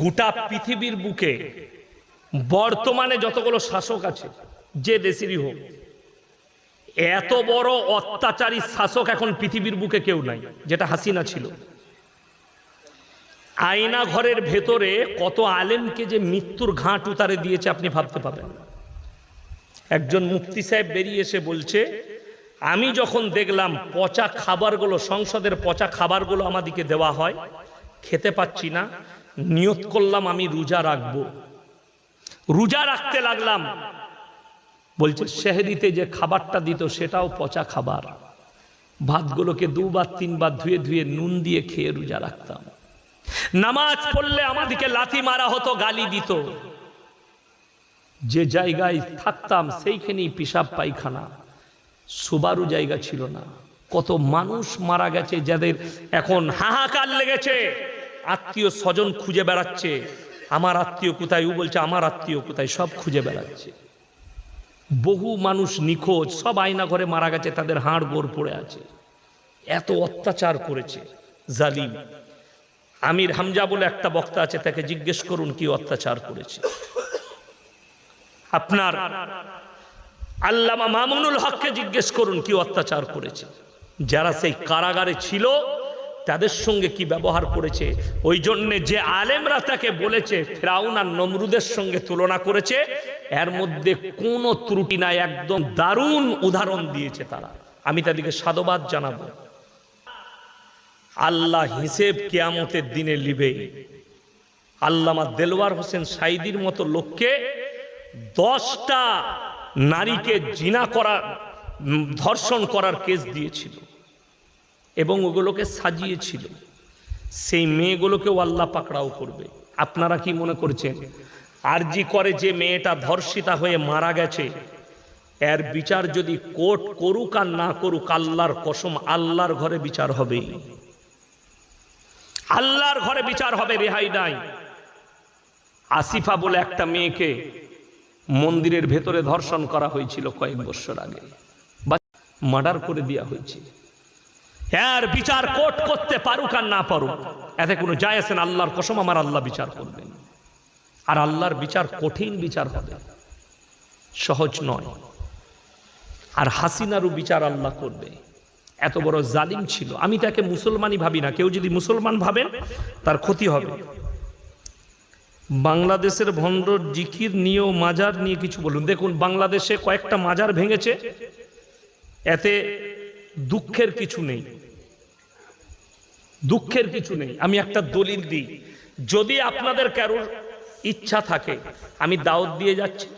গোটা পৃথিবীর বুকে বর্তমানে যতগুলো শাসক আছে, যে দেশেরই হোক, এত বড় অত্যাচারী শাসক এখন পৃথিবীর বুকে কেউ নাই, যেটা হাসিনা ছিল। আয়না ঘরের ভেতরে কত আলেমকে যে মৃত্যুর ঘাট উতারে দিয়েছে আপনি ভাবতে পাবেন একজন মুফতি সাহেব বেরিয়ে এসে বলছে, আমি যখন দেখলাম পচা খাবারগুলো, সংসদের পচা খাবারগুলো আমাদিকে দেওয়া হয়, খেতে পাচ্ছি না নিয়ত করলাম, আমি রোজা রাখব। রোজা রাখতে লাগলাম। বলছে, শেহরিতে যে খাবারটা দিত, সেটাও পচা খাবার। ভাতগুলোকে দুবার, তিনবার ধুয়ে ধুয়ে নুন দিয়ে খেয়ে রোজা রাখতাম। নামাজ পড়লে আমাদেরকে লাথি মারা হতো, গালি দিত। যে জায়গায় থাকতাম, সেইখানেই পিসাব পায়খানা। সুবারু জায়গা ছিল না। কত মানুষ মারা গেছে, যাদের এখন হাহাকার লেগেছে। আত্মীয় স্বজন খুঁজে বেড়াচ্ছে। আমার আত্মীয় কোথায়? ও বলছে, আমার আত্মীয় কোথায়? সব খুঁজে বেড়াচ্ছে। বহু মানুষ নিখোঁজ, সব আয়না ঘরে মারা গেছে, তাদের হাড় গোড় পড়ে আছে। এত অত্যাচার করেছে, জালিম। আমির হামজা বলে একটা বক্তা আছে, তাকে জিজ্ঞেস করুন কি অত্যাচার করেছে। আপনার আল্লামা মামুনুল হককে জিজ্ঞেস করুন কি অত্যাচার করেছে। যারা সেই কারাগারে ছিল তাদের সঙ্গে কি ব্যবহার করেছে? ওই জন্যে যে আলেমরা তাকে বলেছে ফেরাউন আর নমরুদের সঙ্গে তুলনা করেছে এর মধ্যে কোনো ত্রুটি নাই একদম দারুণ উদাহরণ দিয়েছে তারা। আমি তাদেরকে সাধুবাদ জানাব। আল্লাহ হিসেব কেয়ামতের দিনে লিবে আল্লামা দেলওয়ার হোসেন সাইদির মতো লোককে দশটা নারীকে জিনা উম, ধর্ষণ করার কেস দিয়েছিল। এবং ওগুলোকে সাজিয়েছিল। সেই মেয়েগুলোকেও আল্লাহ পাকড়াও করবে। আপনারা কি মনে করছেন? আর আরজি করে যে মেয়েটা ধর্ষিতা হয়ে মারা গেছে, এর বিচার যদি কোর্ট করুক আর না করুক, আল্লাহর কসম, আল্লাহর ঘরে বিচার হবেই আল্লাহর ঘরে বিচার হবে রেহাই নাই আসিফা বলে একটা মেয়েকে মন্দিরের ভেতরে ধর্ষণ করা হয়েছিল কয়েক বছর আগে। বা মার্ডার করে দেওয়া হয়েছে এর বিচার কোর্ট করতে পারুক আর না পারুক, এতে কোনো যায় আল্লাহর কসম, আমার আল্লাহ বিচার করবেন। আর আল্লাহর বিচার কঠিন বিচার হবে, সহজ নয়। আর হাসিনারও বিচার আল্লাহ করবে। এত বড় জালিম ছিল। আমি তাকে মুসলমানই ভাবি না। কেউ যদি মুসলমান ভাবেন, তার ক্ষতি হবে। বাংলাদেশের ভণ্ড জিকির নিয়েও মাজার নিয়ে কিছু বলুন। দেখুন, বাংলাদেশে কয়েকটা মাজার ভেঙেছে। এতে দুঃখের কিছু নেই। দুঃখের কিছু নেই। আমি একটা দলিল দিই। যদি আপনাদের কারোর ইচ্ছা থাকে, আমি দাওয়াত দিয়ে যাচ্ছি।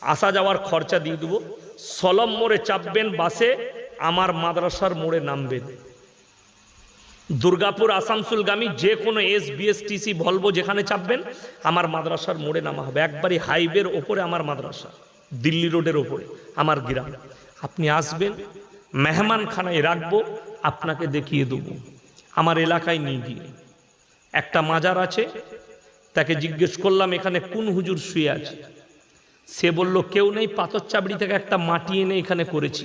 আসা যাওয়ার খরচা দিয়ে দেবো। সলম মোড়ে চাপবেন বাসে, আমার মাদ্রাসার মোড়ে নামবেন। দুর্গাপুর আসানসোলগামী যে কোনো এস বিএসটিসি ভলভো যেখানে চাপবেন, আমার মাদ্রাসার মোড়ে নামা হবে। একবারই হাইওয়ের ওপরে আমার মাদ্রাসা, দিল্লি রোডের ওপরে, আমার গ্রাম। আপনি আসবেন, মেহমানখানায় রাখব, আপনাকে দেখিয়ে দেবো। আমার এলাকায় নিয়ে গিয়ে। একটা মাজার আছে, তাকে জিজ্ঞেস করলাম, এখানে কোন হুজুর শুয়ে আছে? সে বলল, কেউ নেই পাথর চাবড়ি থেকে একটা মাটি এনে এখানে করেছি।